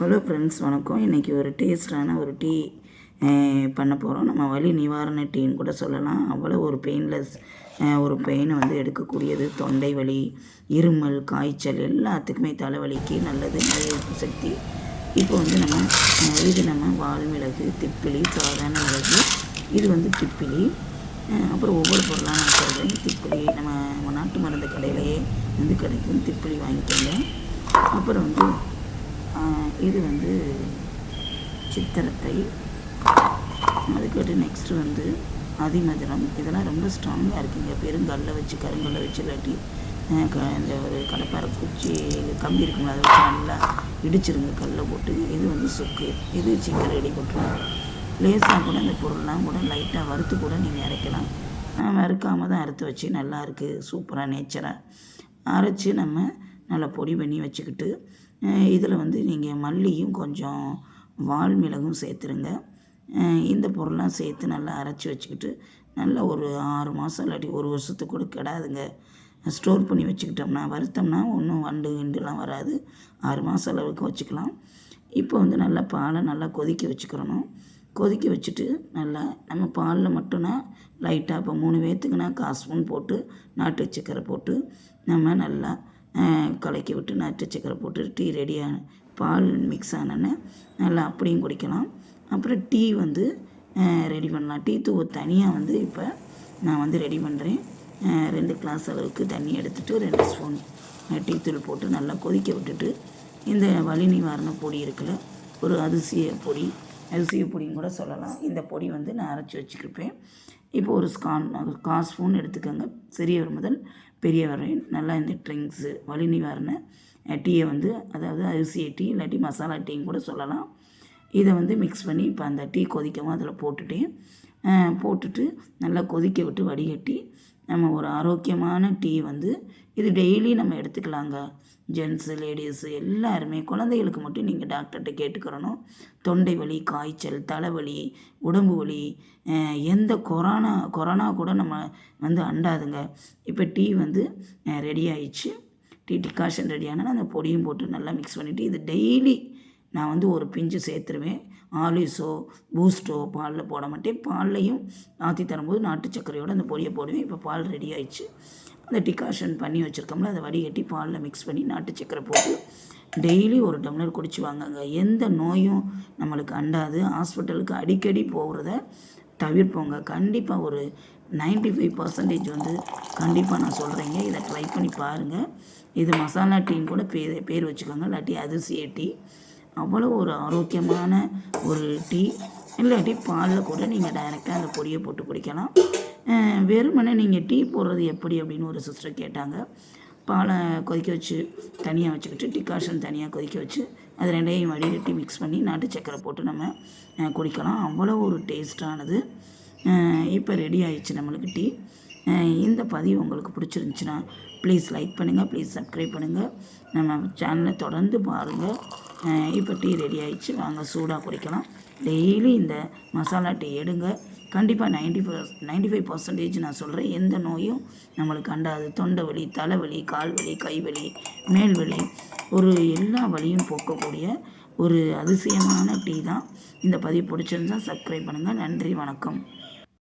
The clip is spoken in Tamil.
ஹலோ ஃப்ரெண்ட்ஸ் வணக்கம். இன்றைக்கி ஒரு டேஸ்டான ஒரு டீ பண்ண போகிறோம் நம்ம வலி நிவாரண டீன்னு கூட சொல்லலாம். அவ்வளோ ஒரு பெயின்லெஸ் ஒரு பெயினை வந்து எடுக்கக்கூடியது. தொண்டை வலி இருமல் காய்ச்சல் எல்லாத்துக்குமே தலைவலிக்கு நல்லது நோய் எதிர்ப்பு சக்தி. இப்போ வந்து நம்ம இது நம்ம வால்மிளகு திப்பிலி சாதாரண மிளகு இது வந்து திப்பிலி. அப்புறம் ஒவ்வொரு பொருளாக நான் சொல்கிறேன் திப்பிலி. நம்ம நாட்டு மருந்து கடையிலேயே வந்து கிடைக்கும். திப்பிலி வாங்கிக்கோங்க அப்புறம் வந்து இது வந்து சித்திரத்தை. அதுக்கடுத்து நெக்ஸ்ட்டு வந்து அதிமதுரம். இதெல்லாம் ரொம்ப ஸ்ட்ராங்காக இருக்குங்க. பெருங்கல்ல வச்சு கருங்கல்ல வச்சு இல்லாட்டி இந்த ஒரு கடப்பாரை குச்சி கம்பி இருக்குங்களா அதை வச்சு நல்லா இடிச்சிருங்க கல்லை போட்டு. இது வந்து சுக்கு. இது சீக்கிரம் ரெடி போட்டுருவோம் லேசாக கூட இந்த பொருள்லாம் கூட லைட்டாக வறுத்து கூட நீங்கள் அரைக்கலாம். வறுக்காமல் தான் அறுத்து வச்சு நல்லா இருக்குது சூப்பராக நேச்சராக அரைச்சி நம்ம நல்லா பொடி பண்ணி வச்சுக்கிட்டு இதில் வந்து நீங்கள் மல்லியும் கொஞ்சம் வால் மிளகும் சேர்த்துருங்க. இந்த பொருள்லாம் சேர்த்து நல்லா அரைச்சி வச்சுக்கிட்டு நல்லா ஒரு ஆறு மாதம் இல்லாட்டி ஒரு வருஷத்துக்கு கூட கிடாதுங்க. ஸ்டோர் பண்ணி வச்சுக்கிட்டோம்னா வறுத்தோம்னா ஒன்றும் வண்டு கிண்டுலாம் வராது. ஆறு மாதம் அளவுக்கு வச்சுக்கலாம். இப்போ வந்து நல்லா பாலை நல்லா கொதிக்க வச்சுக்கிறணும். கொதிக்க வச்சுட்டு நல்லா நம்ம பாலில் மட்டும்னா லைட்டாக இப்போ மூணு பேர்த்துக்குனா கால் ஸ்பூன் போட்டு நாட்டு சக்கரை போட்டு நம்ம நல்லா கலக்கி விட்டு நாட்டு சக்கரை போட்டு டீ ரெடியான பால் மிக்ஸ் ஆனோன்னே நல்லா அப்படியும் குடிக்கலாம். அப்புறம் டீ வந்து ரெடி பண்ணலாம். டீ தூள் தனியாக வந்து இப்போ நான் வந்து ரெடி பண்ணுறேன் ரெண்டு கிளாஸ் அளவுக்கு தண்ணி எடுத்துகிட்டு ரெண்டு ஸ்பூன் டீ தூள் போட்டு நல்லா கொதிக்க விட்டுட்டு இந்த வலி நிவாரண பொடி இருக்குல்ல ஒரு அரிசிய பொடி அரிசிய பொடின்னு கூட சொல்லலாம். இந்த பொடி வந்து நான் அரைச்சி வச்சுக்கிருப்பேன். இப்போ ஒரு ஸ்கான் கால் ஸ்பூன் எடுத்துக்கோங்க. சிறியவர் முதல் பெரியவர் நல்லா இந்த ட்ரிங்க்ஸு வலி நிவாரண டீயை வந்து அதாவது அரிசி டீ இல்லாட்டி மசாலா டீன்னு கூட சொல்லலாம். இதை வந்து மிக்ஸ் பண்ணி இப்போ அந்த டீ கொதிக்கவும் அதில் போட்டுட்டேன் போட்டுட்டு நல்லா கொதிக்க விட்டு வடிகட்டி நம்ம ஒரு ஆரோக்கியமான டீ வந்து இது டெய்லி நம்ம எடுத்துக்கலாங்க. ஜென்ஸு லேடிஸு எல்லாருமே குழந்தைகளுக்கு மட்டும் நீங்கள் டாக்டர்கிட்ட கேட்டுக்கிறணும். தொண்டை வலி காய்ச்சல் தலைவலி உடம்பு வலி எந்த கொரோனா கொரோனா கூட நம்ம வந்து அண்டாதுங்க. இப்போ டீ வந்து ரெடி ஆயிடுச்சு. டீ டிகாஷன் ரெடியானால் அந்த பொடியும் போட்டு நல்லா மிக்ஸ் பண்ணிவிட்டு இது டெய்லி நான் வந்து ஒரு பிஞ்சு சேர்த்துருவேன். ஆலிஸோ பூஸ்டோ பாலில் போட மாட்டேன். பால்லையும் ஆற்றி தரும்போது நாட்டு சர்க்கரையோடு அந்த பொடியை போடுவேன். இப்போ பால் ரெடி ஆயிடுச்சு. அந்த டிகாஷன் பண்ணி வச்சுருக்கோம்ல அதை வடிகட்டி பாலில் மிக்ஸ் பண்ணி நாட்டு சர்க்கரை போட்டு டெய்லி ஒரு டம்ளர் குடிச்சு வாங்கங்க. எந்த நோயும் நம்மளுக்கு அண்டாது. ஹாஸ்பிட்டலுக்கு அடிக்கடி போகிறத தவிர்ப்போங்க. கண்டிப்பாக ஒரு 95% ஃபைவ் பர்சன்டேஜ் வந்து கண்டிப்பாக நான் சொல்கிறேங்க இதை ட்ரை பண்ணி பாருங்கள் இது மசாலா டீன்னு கூட பேர் பேர் வச்சுக்கோங்க. இல்லாட்டி அதிர்சிய டீ அவ்வளோ ஒரு ஆரோக்கியமான ஒரு டீ. இல்லாட்டி பாலில் கூட நீங்கள் டைரெக்டாக அந்த பொடியை போட்டு குடிக்கலாம். வெறுமனே நீங்கள் டீ போடுறது எப்படி அப்படின்னு ஒரு சிஸ்டர் கேட்டாங்க. பாலை கொதிக்க வச்சு தனியாக வச்சுக்கிட்டு டிகாஷன் தனியாக கொதிக்க வச்சு அது ரெண்டையும் வடிகட்டி மிக்ஸ் பண்ணி நாட்டு சக்கரை போட்டு நம்ம குடிக்கலாம். அவ்வளோ ஒரு டேஸ்டானது இப்போ ரெடி ஆயிடுச்சு நம்மளுக்கு டீ. இந்த பதிவு உங்களுக்கு பிடிச்சிருந்துச்சுன்னா ப்ளீஸ் லைக் பண்ணுங்கள் ப்ளீஸ் சப்ஸ்கிரைப் பண்ணுங்கள் நம்ம சேனலை தொடர்ந்து பாருங்கள் இப்போ டீ ரெடி ஆகிடுச்சு வாங்க சூடாக குடிக்கலாம். டெய்லி இந்த மசாலா டீ எடுங்க. கண்டிப்பாக நைன்டி நைன்டி ஃபைவ் பர்சன்டேஜ் நான் சொல்கிறேன் எந்த நோயும் நம்மளுக்கு அண்டாது. தொண்டை வலி தலைவலி கால் வலி கை வலி மேல் வலி ஒரு எல்லா வலியும் போக்கக்கூடிய ஒரு அதிசயமான டீ தான். இந்த பதிவு பிடிச்சிருந்தா சப்ஸ்கிரைப் பண்ணுங்கள் நன்றி வணக்கம்.